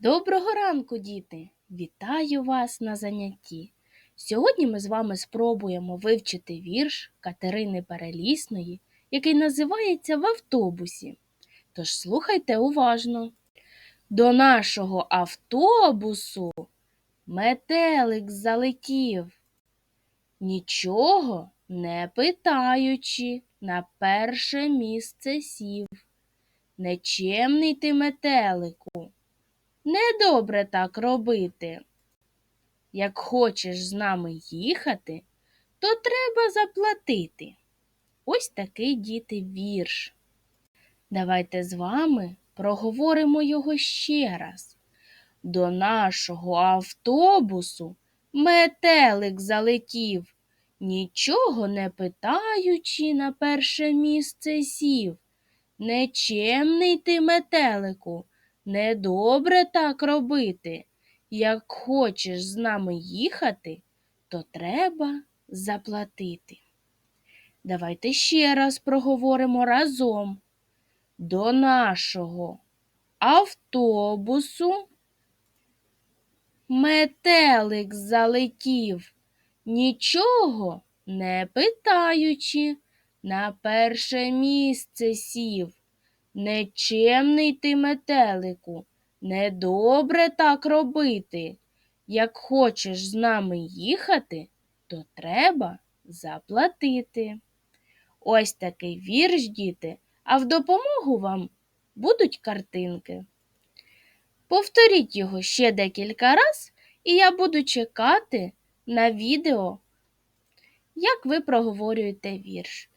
Доброго ранку, діти! Вітаю вас на занятті. Сьогодні ми з вами спробуємо вивчити вірш Катерини Перелісної, який називається В автобусі. Тож слухайте уважно. До нашого автобусу метелик залетів, нічого не питаючи, на перше місце сів. Нечемний ти метелику. Недобре так робити. Як хочеш з нами їхати, то треба заплатити. Ось такий діти вірш. Давайте з вами проговоримо його ще раз. До нашого автобусу метелик залетів, нічого не питаючи, на перше місце сів. Нечемний ти метелику. Недобре так робити. Як хочеш з нами їхати, то треба заплатити. Давайте ще раз проговоримо разом. До нашого автобусу метелик залетів, нічого не питаючи, на перше місце сів. Нечемний ти метелику, недобре так робити. Як хочеш з нами їхати, то треба заплатити. Ось такий вірш, діти, а в допомогу вам будуть картинки. Повторіть його ще декілька раз, і я буду чекати на відео, як ви проговорюєте вірш.